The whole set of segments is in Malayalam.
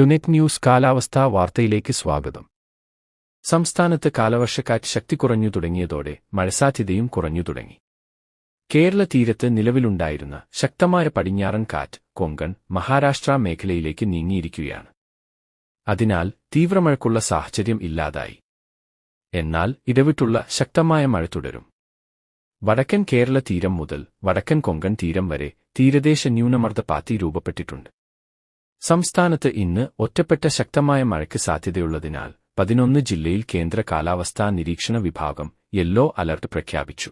ടുനെറ്റ് ന്യൂസ് കാലാവസ്ഥാ വാർത്തയിലേക്ക് സ്വാഗതം. സംസ്ഥാനത്ത് കാലവർഷക്കാറ്റ് ശക്തി കുറഞ്ഞു തുടങ്ങിയതോടെ മഴസാധ്യതയും കുറഞ്ഞു തുടങ്ങി. കേരള തീരത്ത് നിലവിലുണ്ടായിരുന്ന ശക്തമായ പടിഞ്ഞാറൻ കാറ്റ് കൊങ്കൺ മഹാരാഷ്ട്ര മേഖലയിലേക്ക് നീങ്ങിയിരിക്കുകയാണ്. അതിനാൽ തീവ്രമഴക്കുള്ള സാഹചര്യം ഇല്ലാതായി. എന്നാൽ ഇടവിട്ടുള്ള ശക്തമായ മഴ തുടരും. വടക്കൻ കേരള തീരം മുതൽ വടക്കൻ കൊങ്കൺ തീരം വരെ തീരദേശ ന്യൂനമർദ്ദ പാത്തി രൂപപ്പെട്ടിട്ടുണ്ട്. സംസ്ഥാനത്ത് ഇന്ന് ഒറ്റപ്പെട്ട ശക്തമായ മഴയ്ക്ക് സാധ്യതയുള്ളതിനാൽ പതിനൊന്ന് ജില്ലയിൽ കേന്ദ്ര കാലാവസ്ഥാ നിരീക്ഷണ വിഭാഗം യെല്ലോ അലർട്ട് പ്രഖ്യാപിച്ചു.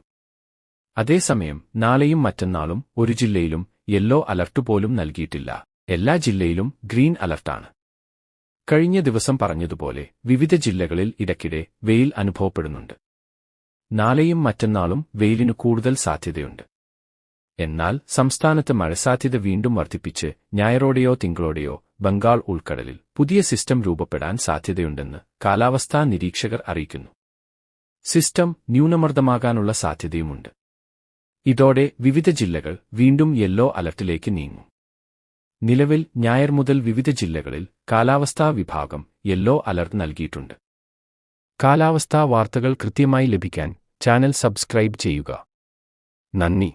അതേസമയം നാളെയും മറ്റന്നാളും ഒരു ജില്ലയിലും യെല്ലോ അലർട്ട് പോലും നൽകിയിട്ടില്ല. എല്ലാ ജില്ലയിലും ഗ്രീൻ അലർട്ടാണ്. കഴിഞ്ഞ ദിവസം പറഞ്ഞതുപോലെ വിവിധ ജില്ലകളിൽ ഇടയ്ക്കിടെ വെയിൽ അനുഭവപ്പെടുന്നുണ്ട്. നാളെയും മറ്റന്നാളും വെയിലിനു കൂടുതൽ സാധ്യതയുണ്ട്. എന്നാൽ സംസ്ഥാനത്ത് മഴസാധ്യത വീണ്ടും വർദ്ധിപ്പിച്ച് ഞായറോടെയോ തിങ്കളോടെയോ ബംഗാൾ ഉൾക്കടലിൽ പുതിയ സിസ്റ്റം രൂപപ്പെടാൻ സാധ്യതയുണ്ടെന്ന് കാലാവസ്ഥാ നിരീക്ഷകർ അറിയിക്കുന്നു. സിസ്റ്റം ന്യൂനമർദ്ദമാകാനുള്ള സാധ്യതയുമുണ്ട്. ഇതോടെ വിവിധ ജില്ലകൾ വീണ്ടും യെല്ലോ അലർട്ടിലേക്ക് നീങ്ങും. നിലവിൽ ഞായർ മുതൽ വിവിധ ജില്ലകളിൽ കാലാവസ്ഥാ വിഭാഗം യെല്ലോ അലർട്ട് നൽകിയിട്ടുണ്ട്. കാലാവസ്ഥാ വാർത്തകൾ കൃത്യമായി ലഭിക്കാൻ ചാനൽ സബ്സ്ക്രൈബ് ചെയ്യുക. നന്ദി.